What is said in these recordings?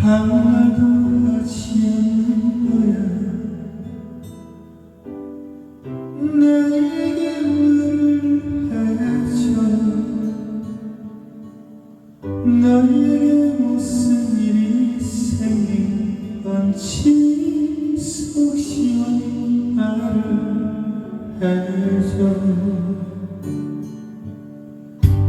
하나도 지는 거야. 내게 물을 해줘 너에게 무슨 일이 생긴 건지 속 시원 말을 해줘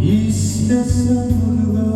이 세상 모두가.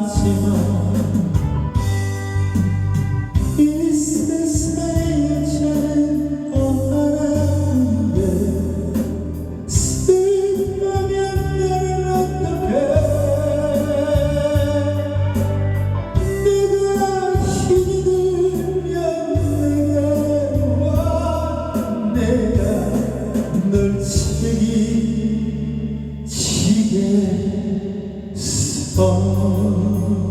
지게 써